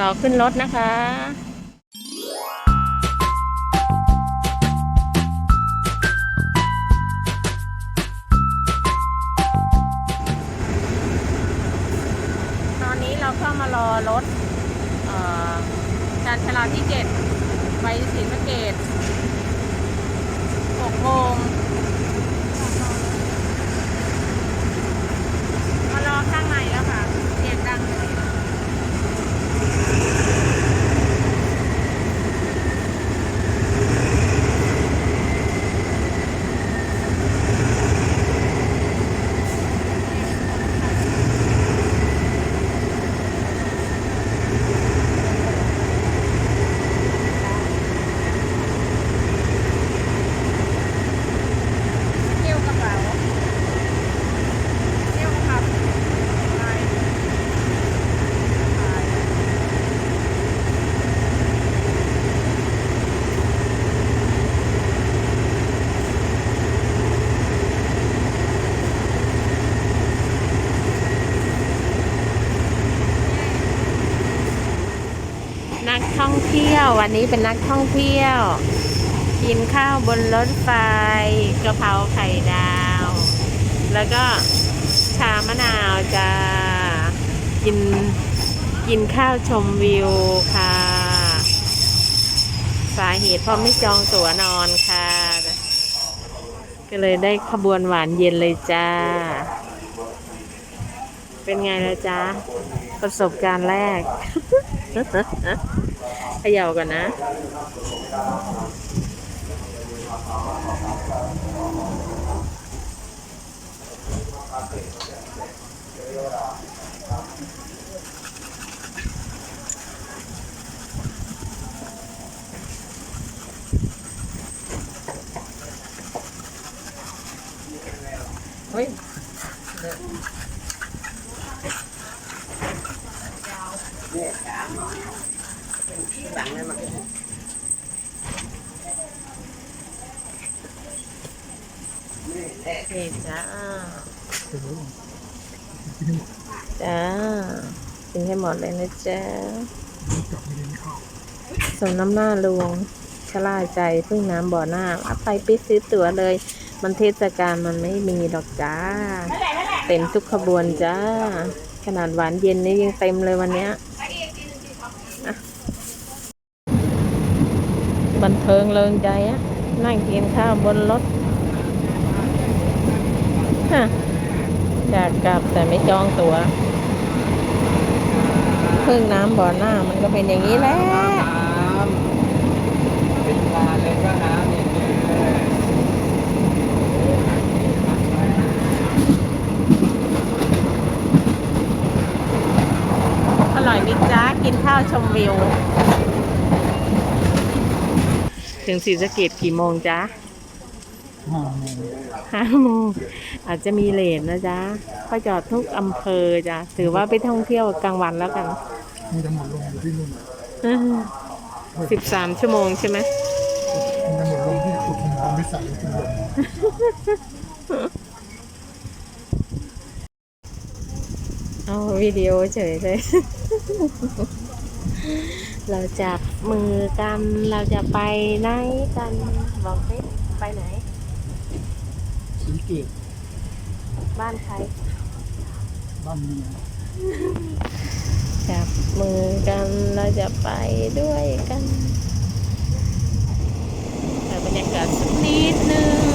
รอขึ้นรถนะคะตอนนี้เราก็มารอรถเอ่อการชลาที่เจ็ดไปศรีสะเกดหกโมงมารอข้างในแล้วค่ะ เสียงดังเลย เที่ยวกระเป๋าเที่ยวกระเป๋าไปไปนักท่องเที่ย ววันนี้เป็นนักท่องเที่ยว กินข้าวบนรถไฟกระเพราไข่ดาว แล้วก็ชามะนาวจ้ากินกินข้าวชมวิวค่ะ สาเหตุเพราะไม่จองตั๋วนอนค่ะ ก็เลยได้ขบวนหวานเย็นเลยจ้า เป็นไงล่ะจ๊ะประสบการณ์แรก เขย่ากันนะ นี่จ้า จ้า กินให้หมดเลยนะจ๊ะสมน้ำหน้าลวงชะล่าใจพึ่งน้ำบ่อหน้าเอาไปไปซื้อตั๋วเลย มันเทศกาลมันไม่มีดอกจ้า เต็มทุกขบวนจ้า ขนาดหวานเย็นนี่ยังเต็มเลยวันเนี้ยบันเทิงเริงใจอะนั่งกินข้าวบนรถ อยากกลับแต่ไม่จองตัว๋วพึ่งน้ำบ่อหน้ามันก็เป็นอย่างนี้แหละน้ำเป็นปลาเลยก็น้ำอย่างนี้เลยอร่อยมิจ้ากินข้าวชมวิว ถึงศรีสะเกดกี่โมงจ๊ะ ห้าโมงห้าโมงอาจจะมีเลนนะจ๊ะก็จอดทุกอำเภอจ้ะถือว่าไปท่องเที่ยวกลางวันแล้วกันมันจะหมดลงอยู่ที่นู่นสิบสามชั่วโมงใช่ไหมมันจะหมดลงที่อุทุมพรพิสัยจุฬาเอาวิดีโอเฉยเลย เราจับมือกัน เราจะไปไหนกัน บอกสิไปไหนสี เกตบ้านใครบ้านเมียจับมือกันเราจะไปด้วยกันแต่บรรยากาศสักนิดนึง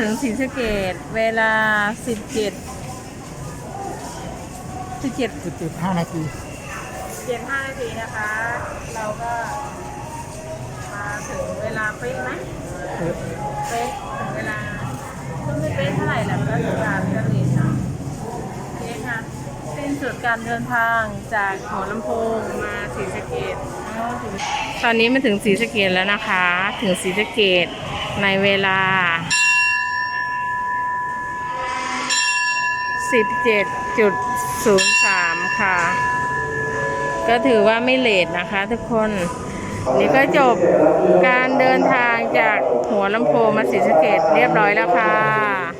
ถึงศรีสะเกดเวลาสิบเจ็ดสิบเจ็ดสิบจุดห้านาทีเจ็ดห้านาทีนะคะ เราก็มาถึงเวลาเป๊ะไหมเออเป๊ะถึงเวลาก็ไม่เป๊ะเท่าไหร่แหละมันก็ถึงการก็เลยนะโอเคค่ะสิ้นสุดการเดินทางจากหัวลำโพงมาศรีสะเกดตอนนี้มาถึงศรีสะเกดแล้วนะคะ ถึงศรีสะเกดในเวลา 17.03ค่ะ ก็ถือว่าไม่เลทนะคะทุกคนนี่ก็จบการเดินทางจากหัวลำโพงมาศรีสะเกดเรียบร้อยแล้วค่ะ